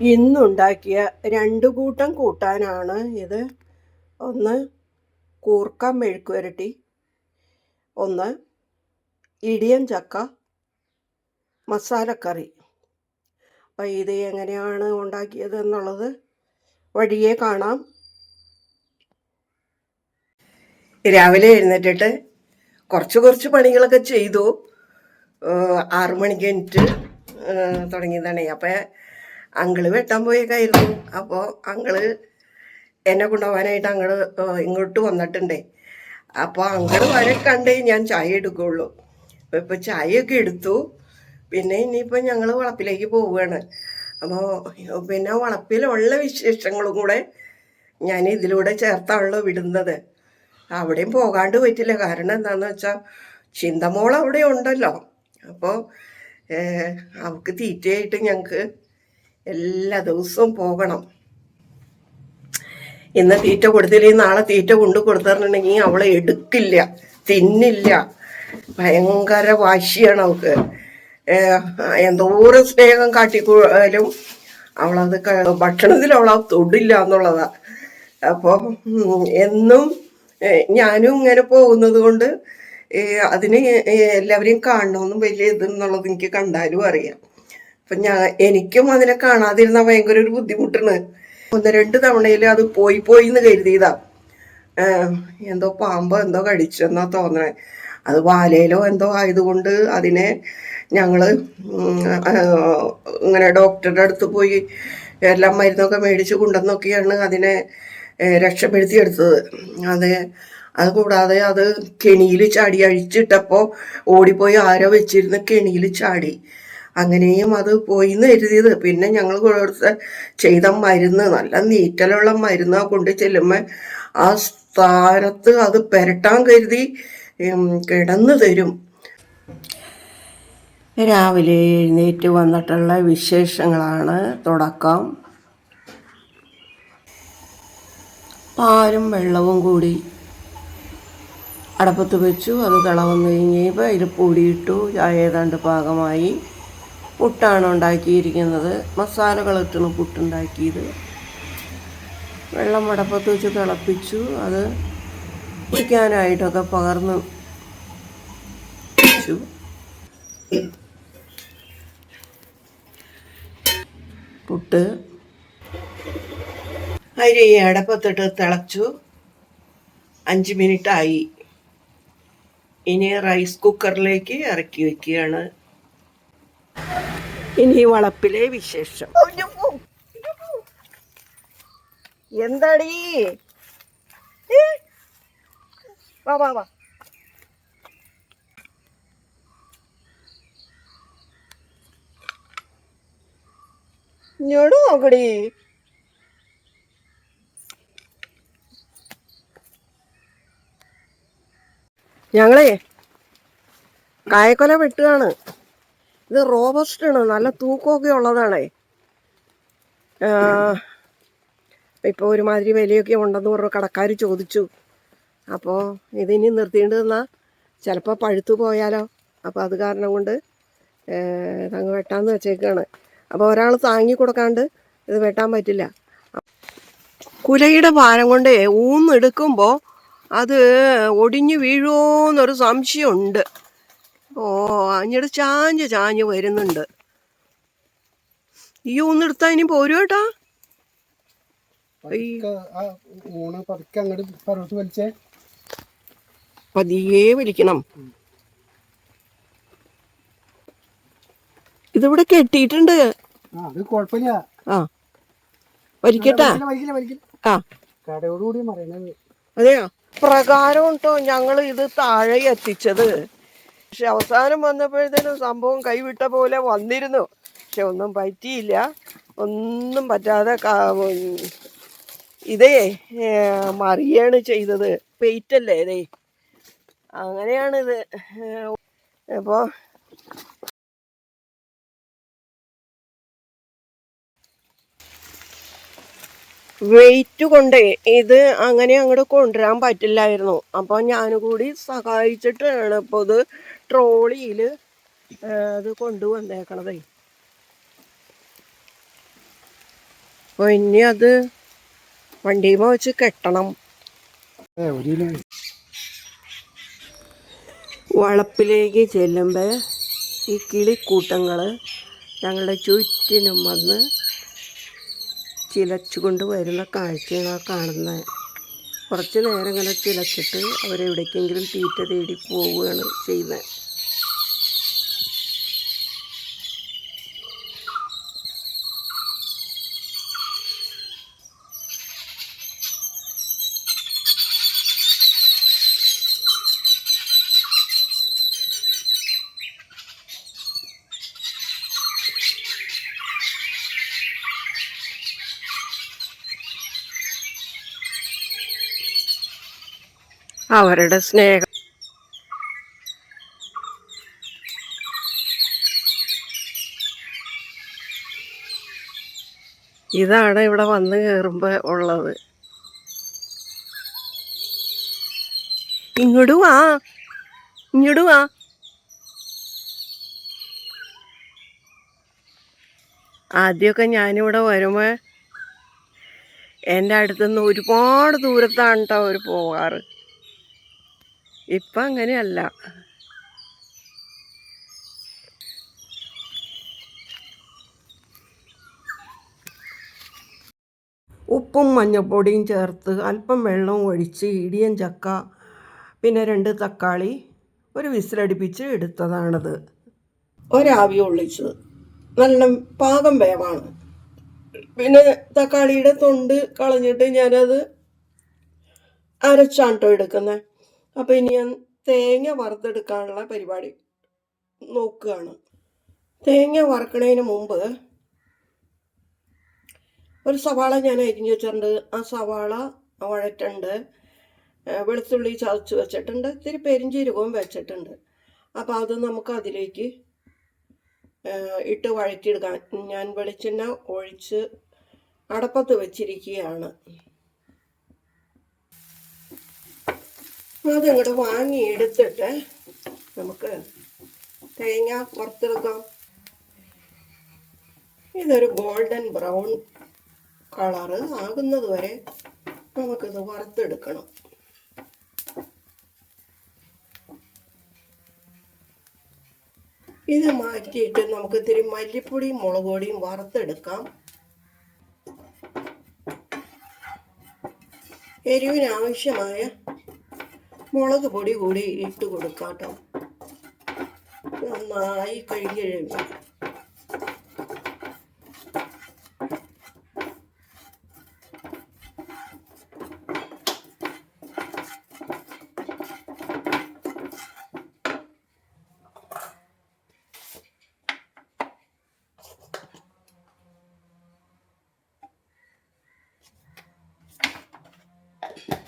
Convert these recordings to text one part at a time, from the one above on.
ഇന്നുണ്ടാക്കിയ രണ്ട് കൂട്ടം കൂട്ടാനാണ് ഇത്. ഒന്ന് കൂർക്ക മെഴുക്കുവരട്ടി ഒന്ന് ഇടിയൻ ചക്ക മസാലക്കറി. അപ്പോൾ ഇത് എങ്ങനെയാണ് ഉണ്ടാക്കിയത് എന്നുള്ളത് വഴിയേ കാണാം. രാവിലെ എഴുന്നേറ്റിട്ട് കുറച്ച് കുറച്ച് പണികളൊക്കെ ചെയ്തു. ആറുമണിക്ക് എനിക്ക് തുടങ്ങിയതാണ്. അപ്പോൾ അങ്കിൾ വെട്ടാൻ പോയേക്കായിരുന്നു. അപ്പോൾ അങ്കിൾ എന്നെ കൊണ്ടുപോകാനായിട്ട് അങ്ങൾ ഇങ്ങോട്ട് വന്നിട്ടുണ്ടേ. അപ്പോൾ അങ്കിൾ വരെ കണ്ടേ ഞാൻ ചായ എടുക്കുള്ളൂ. അപ്പോൾ ചായ ചായയൊക്കെ എടുത്തു. പിന്നെ ഇനിയിപ്പോൾ ഞങ്ങൾ വളപ്പിലേക്ക് പോവുകയാണ്. അപ്പോൾ പിന്നെ വളപ്പിലുള്ള വിശേഷങ്ങളും കൂടെ ഞാൻ ഇതിലൂടെ ചേർത്താണല്ലോ വിടുന്നത്. അവിടെയും പോകാണ്ട് പറ്റില്ല. കാരണം എന്താണെന്ന് വെച്ചാൽ ചിന്തമോൾ അവിടെ ഉണ്ടല്ലോ. അപ്പോൾ അവൾക്ക് തീറ്റയായിട്ട് ഞങ്ങൾക്ക് എല്ലാ ദിവസവും പോകണം. ഇന്ന് തീറ്റ കൊടുത്തില്ലെങ്കിൽ നാളെ തീറ്റ കൊണ്ടു കൊടുത്തിട്ടുണ്ടെങ്കിൽ അവളെ എടുക്കില്ല തിന്നില്ല. ഭയങ്കര വാശിയാണ് അവൾക്ക്. എന്തോരം സ്നേഹം കാട്ടിക്കോലും അവളത് ഭക്ഷണത്തിൽ അവൾ തൊടില്ല എന്നുള്ളതാ. അപ്പോൾ എന്നും ഞാനും ഇങ്ങനെ പോകുന്നത് കൊണ്ട് അതിന് എല്ലാവരെയും കാണണമെന്നും വലിയ ഇതെന്നുള്ളത് എനിക്ക് കണ്ടാലും അറിയാം. അപ്പൊ ഞാൻ എനിക്കും അതിനെ കാണാതിരുന്ന ഭയങ്കര ഒരു ബുദ്ധിമുട്ടാണ്. ഒന്ന് രണ്ട് തവണയിൽ അത് പോയി പോയി എന്ന് കരുതിയതാ. എന്തോ പാമ്പോ എന്തോ കടിച്ചെന്നാ തോന്നണേ. അത് വാലയിലോ എന്തോ ആയതുകൊണ്ട് അതിനെ ഞങ്ങൾ ഇങ്ങനെ ഡോക്ടറുടെ അടുത്ത് പോയി എല്ലാം മരുന്നൊക്കെ മേടിച്ച് കൊണ്ടുവന്നൊക്കെയാണ് അതിനെ രക്ഷപ്പെടുത്തി രക്ഷപ്പെടുത്തിയെടുത്തത് അത് അത് കൂടാതെ അത് കെണിയിൽ ചാടി അഴിച്ചിട്ടപ്പോൾ ഓടിപ്പോയി ആരോ വെച്ചിരുന്ന് കെണിയിൽ ചാടി. അങ്ങനെയും അത് പോയി എന്ന് കരുതിയത്. പിന്നെ ഞങ്ങൾ കൊടുത്ത ചെയ്ത മരുന്ന് നല്ല നീറ്റലുള്ള മരുന്ന് കൊണ്ട് ചെല്ലുമ്പോൾ ആ സ്ഥാനത്ത് അത് പെരട്ടാൻ കരുതി കിടന്നു തരും. രാവിലെ എഴുന്നേറ്റ് വന്നിട്ടുള്ള വിശേഷങ്ങളാണ് തുടക്കം. പാലും വെള്ളവും കൂടി അടപ്പത്ത് വെച്ചു. അത് തിളവന്ന് കഴിഞ്ഞപ്പോൾ അതിൽ പൊടിയിട്ടു ചായ ഏതാണ്ട് പാകമായി. പുട്ടാണ് ഉണ്ടാക്കിയിരിക്കുന്നത്. മസാലകളിട്ടാണ് പുട്ടുണ്ടാക്കിയത്. വെള്ളം അടപ്പത്ത് വെച്ച് തിളപ്പിച്ചു. അത് കുടിക്കാനായിട്ടൊക്കെ പകർന്ന് വെച്ചു. പുട്ട് അരി അടപ്പത്തിട്ട് തിളച്ചു. അഞ്ച് മിനിറ്റായി. ഇനി റൈസ് കുക്കറിലേക്ക് ഇറക്കി വെക്കുകയാണ്. ഇനി വളപ്പിലെ വിശേഷം. എന്താടീ? വാ വാ വാ. കായക്കൊല വെട്ടുകയാണ്. ഇത് റോബസ്റ്റ് ആണ് നല്ല തൂക്കമൊക്കെ ഉള്ളതാണേ. ഇപ്പോൾ ഒരുമാതിരി വിലയൊക്കെ ഉണ്ടെന്ന് പറഞ്ഞു കടക്കാർ ചോദിച്ചു. അപ്പോൾ ഇതിനി നിർത്തിയിട്ട് നിന്നാൽ ചിലപ്പോൾ പഴുത്തു പോയാലോ. അപ്പോൾ അത് കാരണം കൊണ്ട് തങ്ങ് വെട്ടാന്ന് വെച്ചേക്കാണ്. അപ്പോൾ ഒരാൾ താങ്ങി കൊടുക്കാണ്ട് ഇത് വെട്ടാൻ പറ്റില്ല. കുലയുടെ ഭാരം കൊണ്ട് ഊന്നെടുക്കുമ്പോൾ അത് ഒടിഞ്ഞു വീഴുമോ എന്നൊരു സംശയമുണ്ട്. ഓ അങ്ങോട്ട് ചാഞ്ഞ് ചാഞ്ഞ് വരുന്നുണ്ട്. ഈ ഊന്നെടുത്താൽ ഇനി പോരും കേട്ടാ. പതിയെ വലിക്കണം. ഇതിവിടെ കെട്ടിയിട്ടുണ്ട്. ആ വലിക്കട്ടാ. ആ. അതെയോ? പ്രകാരം കേട്ടോ ഞങ്ങൾ ഇത് താഴെ എത്തിച്ചത്? പക്ഷെ അവസാനം വന്നപ്പോഴത്തേനും സംഭവം കൈവിട്ട പോലെ വന്നിരുന്നു. പക്ഷെ ഒന്നും പറ്റിയില്ല. ഒന്നും പറ്റാതെ ഇതേ മറിയാണ് ചെയ്തത്. പെയ്റ്റല്ലേ ഇതേ? അങ്ങനെയാണിത്. അപ്പോൾ വെയിറ്റ് കൊണ്ടേ ഇത് അങ്ങനെ അങ്ങോട്ട് കൊണ്ടുവരാൻ പറ്റില്ലായിരുന്നു. അപ്പോൾ ഞാനും കൂടി സഹായിച്ചിട്ടാണ് ഇപ്പോൾ ഇത് ട്രോളിയിൽ അത് കൊണ്ടുവന്നേക്കണതേ. അപ്പോൾ ഇനി അത് വണ്ടിയുമ്പോൾ വെച്ച് കെട്ടണം. വളപ്പിലേക്ക് ചെല്ലുമ്പോൾ ഈ കിളിക്കൂട്ടങ്ങൾ ഞങ്ങളുടെ ചുറ്റിനും വന്ന് ചിലച്ചുകൊണ്ട് വരുന്ന കാഴ്ചയാണ് കാണുന്നത് കുറച്ച് നേരം ഇങ്ങനെ ചിലച്ചിട്ട് അവരെവിടേക്കെങ്കിലും തീറ്റ തേടി പോവുകയാണ് ചെയ്യുന്നത്. അവരുടെ സ്നേഹം. ഇതാണ് ഇവിടെ വന്ന് കയറുമ്പോൾ ഉള്ളത്. ഇങ്ങോട്ട് വാ. ഇങ്ങോട്ട് വാ. ആദ്യമൊക്കെ ഞാനിവിടെ വരുമ്പോൾ എന്റെ അടുത്തുനിന്ന് ഒരുപാട് ദൂരത്താണ് കേട്ടോ അവർ പോകാറ് ഇപ്പം അങ്ങനെയല്ല. ഉപ്പും മഞ്ഞൾപ്പൊടിയും ചേർത്ത് അല്പം വെള്ളവും ഒഴിച്ച് ഇടിയൻ ചക്ക പിന്നെ രണ്ട് തക്കാളി ഒരു വിസിലടിപ്പിച്ച് എടുത്തതാണത്. ഒരാവി ഒള്ളിച്ചത് നല്ല പാകം വേവാണ്. പിന്നെ തക്കാളിയുടെ തൊണ്ട് കളഞ്ഞിട്ട് ഞാനത് അരച്ചാണ് കേട്ടോ എടുക്കുന്നത് അപ്പോൾ ഇനി ഞാൻ തേങ്ങ വറുത്തെടുക്കാനുള്ള പരിപാടി നോക്കുകയാണ്. തേങ്ങ വറുക്കണതിന് മുമ്പ് ഒരു സവാള ഞാൻ അരിഞ്ഞു വെച്ചിട്ടുണ്ട്. ആ സവാള വഴറ്റുണ്ട്. വെളുത്തുള്ളി ചതച്ച് വെച്ചിട്ടുണ്ട്. ഇത്തിരി പെരിഞ്ചീരകവും വെച്ചിട്ടുണ്ട്. അപ്പോൾ അത് നമുക്ക് അതിലേക്ക് ഇട്ട് വഴറ്റിയെടുക്കാം. ഞാൻ വെളിച്ചെണ്ണ ഒഴിച്ച് അടപ്പത്ത് വെച്ചിരിക്കുകയാണ്. അതങ്ങോട്ട് വാങ്ങി എടുത്തിട്ട് നമുക്ക് തേങ്ങ പുറത്തെടുക്കാം ഇതൊരു ഗോൾഡൻ ബ്രൗൺ കളറ് ആകുന്നത് വരെ നമുക്കിത് വറുത്തെടുക്കണം. ഇത് മാറ്റിയിട്ട് നമുക്ക് ഇത്തിരി മല്ലിപ്പൊടിയും മുളക് പൊടിയും വറുത്തെടുക്കാം. എരിവിന് ആവശ്യമായ മുളക് പൊടി കൂടി ഇട്ട് കൊടുക്കാം കേട്ടോ നന്നായി കഴുകി കഴിയുമ്പോൾ ക-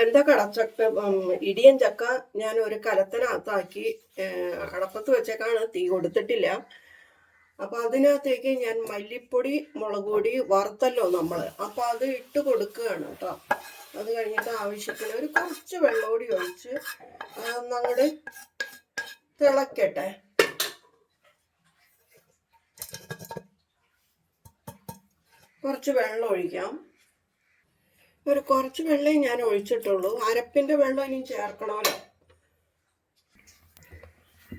വെന്ത കടച്ചക്ക ഇടിയൻ ചക്ക ഞാൻ ഒരു കലത്തിനകത്താക്കി അടപ്പത്ത് വെച്ചേക്കാണ് തീ കൊടുത്തിട്ടില്ല. അപ്പൊ അതിനകത്തേക്ക് ഞാൻ മല്ലിപ്പൊടി മുളക് പൊടി വറുത്തല്ലോ നമ്മൾ അപ്പൊ അത് ഇട്ട് കൊടുക്കുകയാണ് കേട്ടോ. അത് കഴിഞ്ഞിട്ട് ആവശ്യത്തിന് ഒരു കുറച്ച് വെള്ളം കൂടി ഒഴിച്ച് അതൊന്നങ്ങോട്ട് തിളക്കട്ടെ. കുറച്ച് വെള്ളം ഒഴിക്കാം. ഒരു കുറച്ച് വെള്ളമേ ഞാൻ ഒഴിച്ചിട്ടുള്ളൂ. അരപ്പിന്റെ വെള്ളം ഇനി ചേർക്കണമല്ലോ.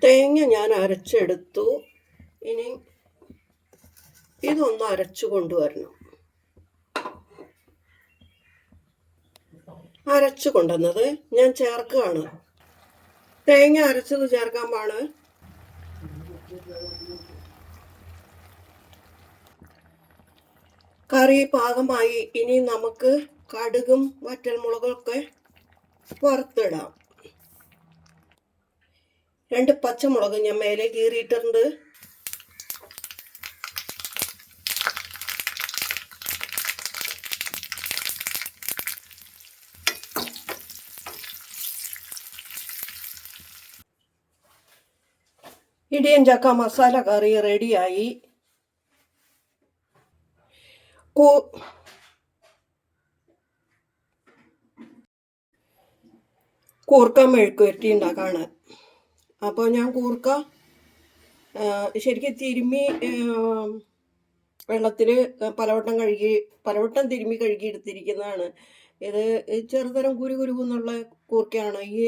തേങ്ങ ഞാൻ അരച്ചെടുത്തു. ഇനി ഇതൊന്ന് അരച്ചു കൊണ്ടുവരണം. അരച്ചു കൊണ്ടുവന്നത് ഞാൻ ചേർക്കുകയാണ്. തേങ്ങ അരച്ചത് ചേർക്കാൻ പാണ് കറി പാകമായി ഇനി നമുക്ക് കടുകും വറ്റൽമുളകൊക്കെ വറുത്തിടാം. രണ്ട് പച്ചമുളക് ഞാൻ മേലെ കീറിയിട്ടുണ്ട്. ഇടിയൻ ചക്ക മസാല കറി റെഡിയായി കൂർക്ക മെഴുക്കുവരട്ടി ഉണ്ടാക്കാണ്. അപ്പോൾ ഞാൻ കൂർക്ക ശരിക്കും തിരുമ്മി വെള്ളത്തിൽ പലവട്ടം കഴുകി പലവട്ടം തിരുമ്മി കഴുകി എടുത്തിരിക്കുന്നതാണ്. ഇത് ചെറുതരം കുരു കുരു എന്നുള്ള കൂർക്കയാണ്. ഈ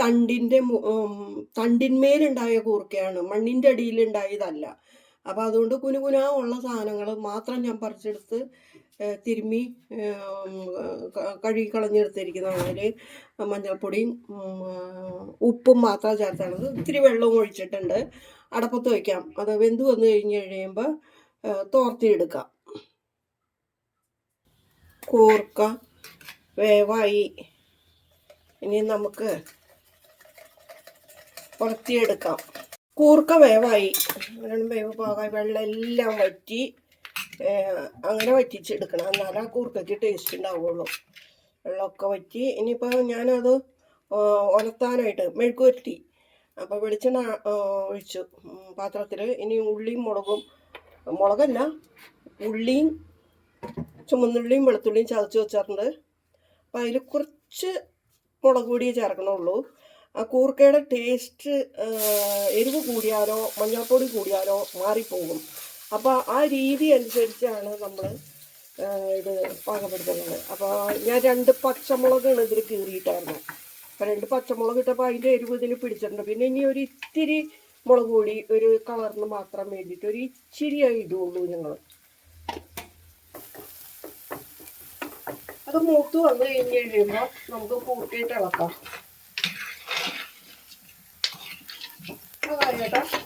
തണ്ടിന്റെ തണ്ടിന്മേലുണ്ടായ കൂർക്കയാണ്. മണ്ണിന്റെ അടിയിലുണ്ടായതല്ല. അപ്പോൾ അതുകൊണ്ട് കുനുകുനാ ഉള്ള സാധനങ്ങൾ മാത്രം ഞാൻ പറിച്ചെടുത്ത് തിരുമ്മി കഴുകി കളഞ്ഞെടുത്തിരിക്കുന്നതാണ് അതിൽ മഞ്ഞൾപ്പൊടിയും ഉപ്പും മാത്രം ചേർത്താണ്. ഇത്തിരി വെള്ളവും ഒഴിച്ചിട്ടുണ്ട്. അടപ്പത്ത് വയ്ക്കാം അത് വെന്ത് വന്നു കഴിഞ്ഞ് കഴിയുമ്പോൾ തോർത്തിയെടുക്കാം. കൂർക്ക വേവായി. ഇനി നമുക്ക് പുറത്തിയെടുക്കാം കൂർക്ക വേവായി. വേവ് പാകായി. വെള്ളം എല്ലാം വറ്റി അങ്ങനെ വറ്റിച്ചെടുക്കണം. എന്നാലേ ആ കൂർക്കയ്ക്ക് ടേസ്റ്റ് ഉണ്ടാവുള്ളൂ. വെള്ളമൊക്കെ വറ്റി ഇനിയിപ്പോൾ ഞാനത് ഉലത്താനായിട്ട് മെഴുക്ക് വരട്ടി അപ്പോൾ വെളിച്ചെണ്ണ ഒഴിച്ചു. പാത്രത്തിൽ ഇനി ഉള്ളിയും മുളകും മുളകല്ല ഉള്ളിയും ചുമന്നുള്ളിയും വെളുത്തുള്ളിയും ചതച്ച് വെച്ചിട്ടുണ്ട്. അപ്പം അതിൽ കുറച്ച് മുളക് പൊടിയേ ചേർക്കണുള്ളൂ. ആ കൂർക്കയുടെ ടേസ്റ്റ് എരിവ് കൂടിയാലോ മഞ്ഞൾപ്പൊടി കൂടിയാലോ മാറിപ്പോകും. അപ്പോൾ ആ രീതി അനുസരിച്ചാണ് നമ്മൾ ഇത് പാകപ്പെടുത്തുന്നത്. അപ്പോൾ ഞാൻ രണ്ട് പച്ചമുളകാണ് ഇതിൽ കീറിയിട്ടായിരുന്നു. അപ്പോൾ രണ്ട് പച്ചമുളക് ഇട്ടപ്പോൾ അതിന്റെ എരിവ് ഇതിൽ പിടിച്ചിട്ടുണ്ട്. പിന്നെ ഇനി ഒരു ഇത്തിരി മുളക് പൊടി ഒരു കളറിന് മാത്രം വേണ്ടിയിട്ട് ഒരു ഇച്ചിരിയായി ഇടുള്ളൂ ഞങ്ങൾ അത് മൂത്ത് വന്നു കഴിഞ്ഞ് കഴിയുമ്പോൾ നമുക്ക് കൂട്ടിയിട്ട് ഇളക്കാം. അങ്കളിൽ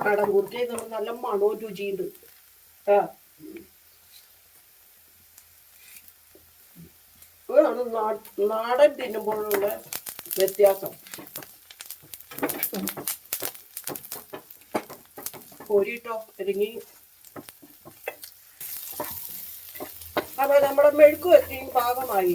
നാടൻ കുർത്തി നല്ല മണവും രുചിയുണ്ട്. ഇതാണ് നാടൻ തിന്നുമ്പോഴുള്ള വ്യത്യാസം. കോരിട്ടോ ഒരുങ്ങി അപ്പൊ നമ്മുടെ മെഴുക്ക് വരട്ടിയും പാകമായി.